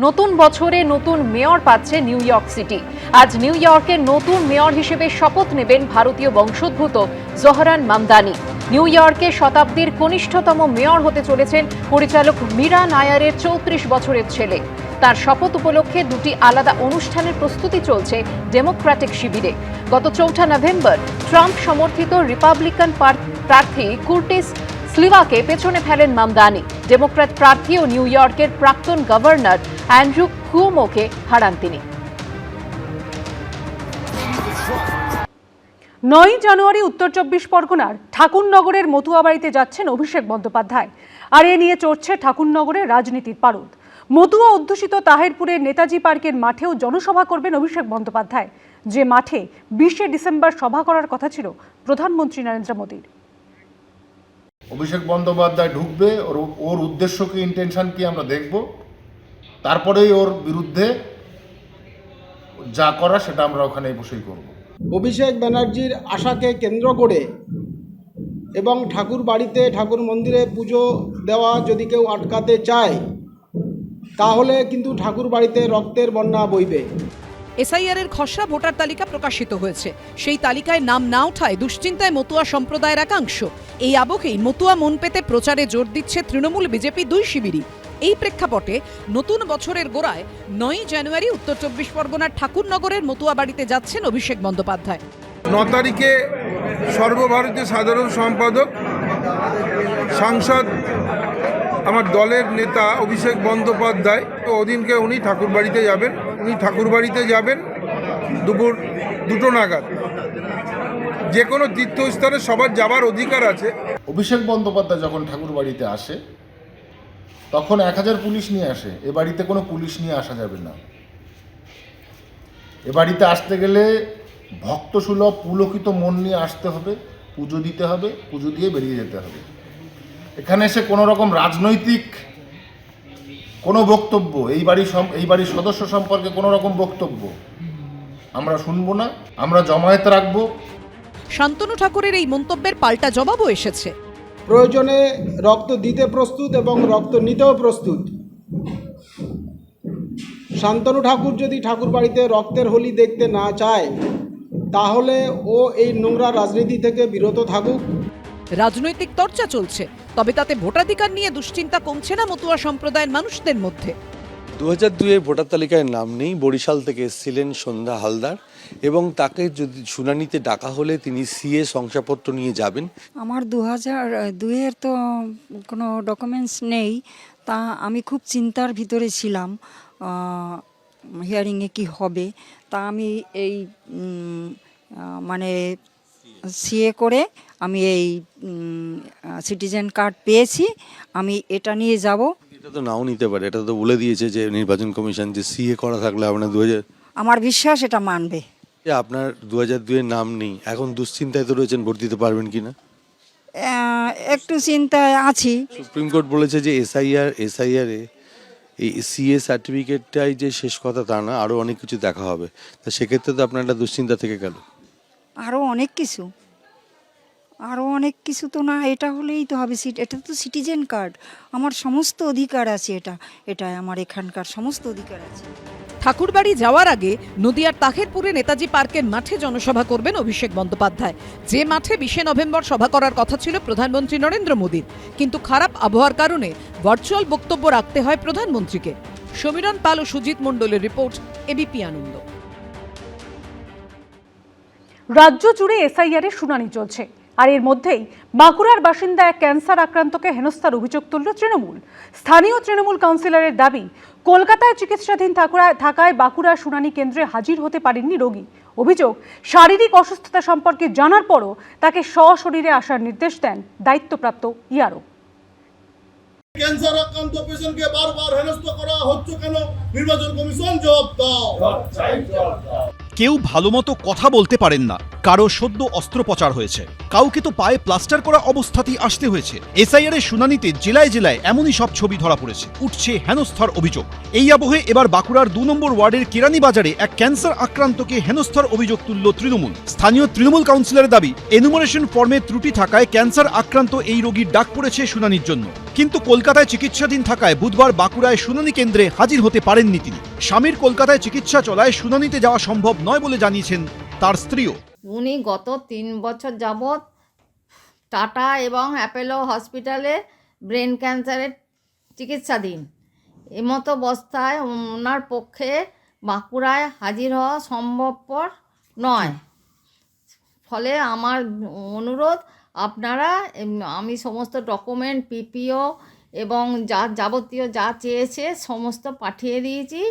নতুন বছরে নতুন মেয়র পাচ্ছে নিউ ইয়র্ক সিটি। আজ নিউ ইয়র্কের নতুন মেয়র হিসেবে শপথ নেবেন ভারতীয় বংশোদ্ভূত জহরান মামদানি। নিউ ইয়র্কের শতাব্দীর কনিষ্ঠতম মেয়র হতে চলেছেন পরিচালক মীরা নায়ারের চৌত্রিশ বছরের ছেলে। তার শপথ উপলক্ষে দুটি আলাদা অনুষ্ঠানের প্রস্তুতি চলছে ডেমোক্র্যাটিক শিবিরে। গত চৌঠা নভেম্বর ট্রাম্প সমর্থিত রিপাবলিকান পার- প্রার্থী কুর্টিস স্লিভাকে পেছনে ফেলেন মামদানি। ডেমোক্র্যাট প্রার্থী ও নিউ ইয়র্কের প্রাক্তন গভর্নর অ্যান্ড্রু কুয়োমোকে হারান তিনি। নয় জানুয়ারি উত্তর চব্বিশ পরগনার ঠাকুরনগরের মতুয়াবাড়িতে যাচ্ছেন অভিষেক বন্দ্যোপাধ্যায়। আর এ নিয়ে চড়ছে ঠাকুরনগরের রাজনীতির পারদ। মতুয়া অধ্যুষিত তাহেরপুরের নেতাজি পার্কের মাঠেও জনসভা করবেন অভিষেক বন্দ্যোপাধ্যায়। যে মাঠে বিশে ডিসেম্বর সভা করার কথা ছিল প্রধানমন্ত্রী নরেন্দ্র মোদীর। অভিষেক বন্দ্যোপাধ্যায় ঢুকবে, ওর উদ্দেশ্য কি ইন্টেনশন কি আমরা দেখব? তারপরেই ওর বিরুদ্ধে যা করা সেটা আমরা ওখানে বসেই করব। অভিষেক ব্যানার্জির আশাকে কেন্দ্র করে এবং ঠাকুর বাড়িতে ঠাকুর মন্দিরে পুজো দেওয়া যদি কেউ আটকাতে চায় তাহলে কিন্তু ঠাকুর বাড়িতে রক্তের বন্যা বইবে। এসআইআর এর খসড়া ভোটার তালিকা প্রকাশিত হয়েছে। সেই তালিকায় নাম না ওঠায় দুশ্চিন্তায় মতুয়া সম্প্রদায়ের একাংশ। এই আবহেই মতুয়া মন পেতে প্রচারে জোর দিচ্ছে তৃণমূল বিজেপি দুই শিবিরই। এই প্রেক্ষাপটে নতুন বছরের গোড়ায় নয়ই জানুয়ারি উত্তর চব্বিশ পরগনার ঠাকুরনগরের মতুয়া বাড়িতে যাচ্ছেন অভিষেক বন্দ্যোপাধ্যায়। ন তারিখে সর্বভারতীয় সাধারণ সম্পাদক সাংসদ আমার দলের নেতা অভিষেক বন্দ্যোপাধ্যায় তো ওদিনকে উনি ঠাকুরবাড়িতে যাবেন। উনি ঠাকুরবাড়িতে যাবেন দুপুর দুটো নাগাদ। যে কোনো তীর্থস্থানে সবার যাবার অধিকার আছে। অভিষেক বন্দ্যোপাধ্যায় যখন ঠাকুর বাড়িতে আসে তখন এক হাজার পুলিশ নিয়ে আসে। এ বাড়িতে কোনো পুলিশ নিয়ে আসা যাবে না। এ বাড়িতে আসতে গেলে ভক্তসুলভ পুলকিত মন নিয়ে আসতে হবে, পুজো দিতে হবে, পুজো দিয়ে বেরিয়ে যেতে হবে। এখানে এসে কোনো রকম রাজনৈতিক কোনো বক্তব্য, এই বাড়ির এই বাড়ির সদস্য সম্পর্কে কোনো রকম বক্তব্য আমরা শুনব না, আমরা জমায়েত রাখব। শান্তনু ঠাকুরের এই মন্তব্যের পাল্টা জবাবও এসেছে। প্রয়োজনে রক্ত দিতে প্রস্তুত এবং রক্ত নিতেও প্রস্তুত। শান্তনু ঠাকুর যদি ঠাকুর বাড়িতে রক্তের হোলি দেখতে না চায়, তাহলে ও এই নোংরা রাজনীতি থেকে বিরত থাকুক। রাজনৈতিক চর্চা চলছে, তবে তাতে ভোটাধিকার নিয়ে দুশ্চিন্তা কমছে না মতুয়া সম্প্রদায়ের মানুষদের মধ্যে। দু হাজার ভোটার তালিকায় নাম নেই, বরিশাল থেকে এসেছিলেন সন্ধ্যা হালদার এবং তাকে যদি শুনানিতে ডাকা হলে তিনি সিএ শংসাপত্র নিয়ে যাবেন। আমার দু হাজার দুইয়ের তো কোনো ডকুমেন্টস নেই, তা আমি খুব চিন্তার ভিতরে ছিলাম হিয়ারিংয়ে কি হবে। তা আমি এই মানে সিএ করে আমি এই সিটিজেন কার্ড পেয়েছি, আমি এটা নিয়ে যাব। এটা তো নাও নিতে পারে এটা তো বলে দিয়েছে যে নির্বাচন কমিশন যে সিএ করা থাকলে আপনার দু হাজার আমার বিশ্বাস এটা মানবে। আপনার দু হাজার দুইয়ের নাম নেই এখন দুশ্চিন্তায় তো রয়েছেন ভোট দিতে পারবেন কি না একটু চিন্তায় আছি। সুপ্রিম কোর্ট বলেছে যে এসআইআর এসআইআর এ এই সিএ সার্টিফিকেটটাই যে শেষ কথা তা না আরও অনেক কিছু দেখা হবে। তা সেক্ষেত্রে তো আপনার একটা দুশ্চিন্তা থেকে গেল। আরও অনেক কিছু। আরও অনেক কিছু তো না এটা হলেই তো হবে সিট এটা তো সিটিজেন কার্ড আমার সমস্ত অধিকার আছে এটা এটা আমার এখানকার সমস্ত অধিকার আছে। ঠাকুরবাড়ি যাওয়ার আগে নদিয়ার তাহেরপুরে নেতাজি পার্কের মাঠে জনসভা করবেন অভিষেক বন্দ্যোপাধ্যায়। যে মাঠে বিশে নভেম্বর সভা করার কথা ছিল প্রধানমন্ত্রী নরেন্দ্র মোদীর। কিন্তু খারাপ আবহাওয়ার কারণে ভার্চুয়াল বক্তব্য রাখতে হয় প্রধানমন্ত্রীকে। সমীরণ পাল ও সুজিত মণ্ডলের রিপোর্ট এবিপি আনন্দ। রাজ্য জুড়ে এসআইআর এর শুনানি চলছে। আর এর মধ্যেই বাঁকুড়ার বাসিন্দা এক ক্যান্সার আক্রান্তকে হেনস্থার অভিযোগ তুলল তৃণমূল। স্থানীয় তৃণমূল কাউন্সিলরের দাবি কলকাতায় চিকিৎসাধীন থাকায় বাঁকুড়া শুনানি কেন্দ্রে হাজির হতে পারেননি রোগী। অভিযোগ শারীরিক অসুস্থতা সম্পর্কে জানার পরও তাকে সশরীরে আসার নির্দেশ দেন দায়িত্বপ্রাপ্ত ইয়ারও। ক্যান্সার আক্রান্ত পেশেন্টকে বারবার হেনস্থ করা হচ্ছে কেন? নির্বাচন কমিশন জবাব দাও। কেউ ভালো মতো কথা বলতে পারেন না। কারও সদ্য অস্ত্রোপচার হয়েছে। কাউকে তো পায়ে প্লাস্টার করা অবস্থাতেই আসতে হয়েছে। এসআইআর এর শুনানিতে জেলায় জেলায় এমনই সব ছবি ধরা পড়েছে। উঠছে হেনস্থার অভিযোগ। এই আবহে এবার বাঁকুড়ার দু নম্বর ওয়ার্ডের কেরানি বাজারে এক ক্যান্সার আক্রান্তকে হেনস্থার অভিযোগ তুলল তৃণমূল। স্থানীয় তৃণমূল কাউন্সিলরের দাবি, এনুমারেশন ফর্মে ত্রুটি থাকায় ক্যান্সার আক্রান্ত এই রোগীর ডাক পড়েছে শুনানির জন্য। কিন্তু কলকাতায় চিকিৎসাধীন থাকায় বুধবার বাঁকুড়ায় শুনানি কেন্দ্রে হাজির হতে পারেননি তিনি। স্বামীর কলকাতায় চিকিৎসা চলায় শুনানিতে যাওয়া সম্ভব নয় বলে জানিয়েছেন তার স্ত্রীও। উনি গত তিন বছর যাবৎ টাটা এবং অ্যাপেলো হসপিটালে ব্রেন ক্যান্সারের চিকিৎসাধীন। এমতো অবস্থায় ওনার পক্ষে বাঁকুড়ায় হাজির হওয়া সম্ভবপর নয়। ফলে আমার অনুরোধ আপনারা আমি সমস্ত ডকুমেন্ট পিপিও এবং যা যাবতীয় যা চেয়েছে সমস্ত পাঠিয়ে দিয়েছি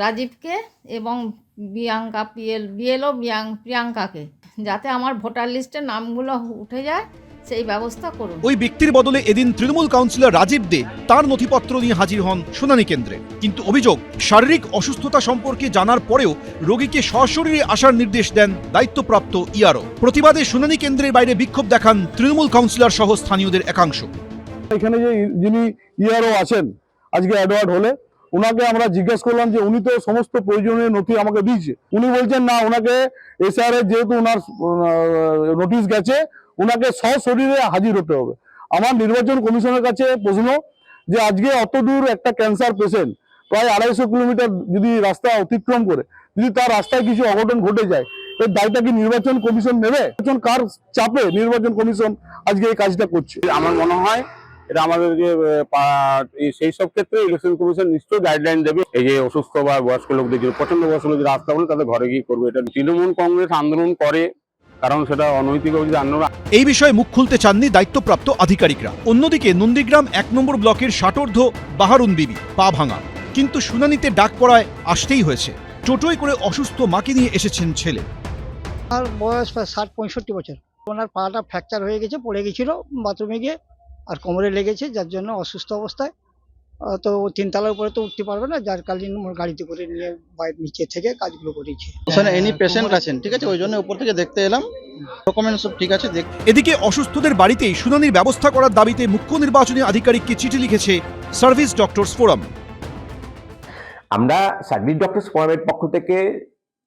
রাজীবকে এবং বিয়াঙ্কা পিএল বিএলও বিয়াং, প্রিয়াঙ্কাকে, যাতে আমার ভোটার লিস্টে নামগুলো উঠে যায়। সেই ব্যবস্থা করুন। ওই ব্যক্তির বদলে এদিন তৃণমূল কাউন্সিলর রাজীব দে তার নথিপত্র নিয়ে হাজির হন শুনানি কেন্দ্রে। কিন্তু অভিযোগ শারীরিক অসুস্থতা সম্পর্কে জানার পরেও রোগীকে সশরীরে আসার নির্দেশ দেন দায়িত্বপ্রাপ্ত ইআরও প্রতিবাদে শুনানি কেন্দ্রের বাইরে বিক্ষোভ দেখান তৃণমূল কাউন্সিলর সহ স্থানীয়দের একাংশ। এখানে যে যিনি ইআরও আছেন আজকে অ্যাডওয়ার্ড হলে ওনাকে আমরা জিজ্ঞেস করলাম যে উনি তো সমস্ত প্রয়োজনীয় নথি আমাকে দিয়েছে। উনি বলছেন না ওনাকে এসআর এর যেহেতু ওনার নোটিশ গেছে ওনাকে সশরীরে হাজির হতে হবে। আমার নির্বাচন কমিশনের কাছে প্রশ্ন যে আজকে অত দূর একটা ক্যান্সার পেশেন্ট প্রায় আড়াইশো কিলোমিটার যদি রাস্তা অতিক্রম করে, যদি তার রাস্তায় কিছু অঘটন ঘটে যায়, এর দায়টা কি নির্বাচন কমিশন নেবে? কার চাপে নির্বাচন কমিশন আজকে এই কাজটা করছে? আমার মনে হয় এটা আমাদেরকে সেই সব ক্ষেত্রে ইলেকশন কমিশন নিশ্চয়ই গাইডলাইন দেবে। এই যে অসুস্থ বা বয়স্ক লোকদের প্রচণ্ড বয়স্ক লোকদের রাস্তা হলে তাদের ঘরে গিয়ে করবে। এটা তৃণমূল কংগ্রেস আন্দোলন করে কারণ সেটা অনৈতিক অভিযোগ এই বিষয়ে মুখ খুলতে চাননি দায়িত্বপ্রাপ্ত আধিকারিকরা। অন্যদিকে নন্দীগ্রাম এক নম্বর ব্লকের ষাটোর্ধ বাহারুন বিবি পা ভাঙা। কিন্তু শুনানিতে ডাক পড়ায় আসতেই হয়েছে। টোটোয় করে অসুস্থ মাকে নিয়ে এসেছেন ছেলে। আর বয়স প্রায় ষাট পঁয়ষট্টি বছর। ওনার পাটা ফ্র্যাকচার হয়ে গেছে পড়ে গেছিল বাথরুমে গিয়ে আর কোমরে লেগেছে যার জন্য অসুস্থ অবস্থায়। তো তিনতলার উপরে তো উঠতে পারবে না যার কালীন ওর গাড়িতে করে নিয়ে বাইরে নিচে থেকে কাজগুলো করেছে। ওখানে এনি পেশেন্ট আছেন ঠিক আছে? ওই জন্য উপর থেকে দেখতে এলাম। ডকুমেন্ট সব ঠিক আছে দেখ এদিকে অসুস্থদের বাড়িতেই শুনানির ব্যবস্থা করার দাবিতে মুখ্য নির্বাচনী আধিকারিককে চিঠি লিখেছে সার্ভিস ডক্টরস ফোরাম। আমরা সার্ভিস ডক্টর ফোরামের পক্ষ থেকে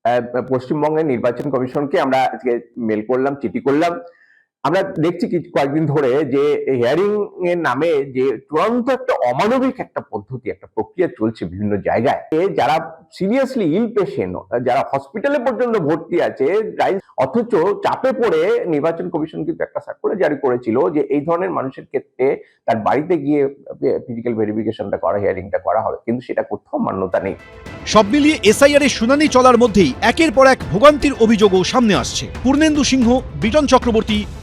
আহ, পশ্চিমবঙ্গের নির্বাচন কমিশনকে আমরা আজকে মেল করলাম চিঠি করলাম। আমরা দেখছি কি কয়েকদিন ধরে যে হিয়ারিং এর নামে যে চূড়ান্ত একটা অমানবিক একটা পদ্ধতি, একটা প্রক্রিয়া চলছে বিভিন্ন জায়গায়। যারা সিরিয়াসলি ইল পেশেন্ট যারা হসপিটালে পর্যন্ত ভর্তি আছে অথচ চাপে পড়ে নির্বাচন কমিশন কিন্তু একটা সার্কুলার জারি করেছিল যে এই ধরনের মানুষের ক্ষেত্রে তার বাড়িতে গিয়ে ফিজিক্যাল ভেরিফিকেশনটা করা হিয়ারিংটা করা হবে। কিন্তু সেটা কোথাও মান্যতা নেই। সব মিলিয়ে এসআইআর এর শুনানি চলার মধ্যেই একের পর এক ভোগান্তির অভিযোগও সামনে আসছে। পূর্ণেন্দু সিংহ, বিজন চক্রবর্তী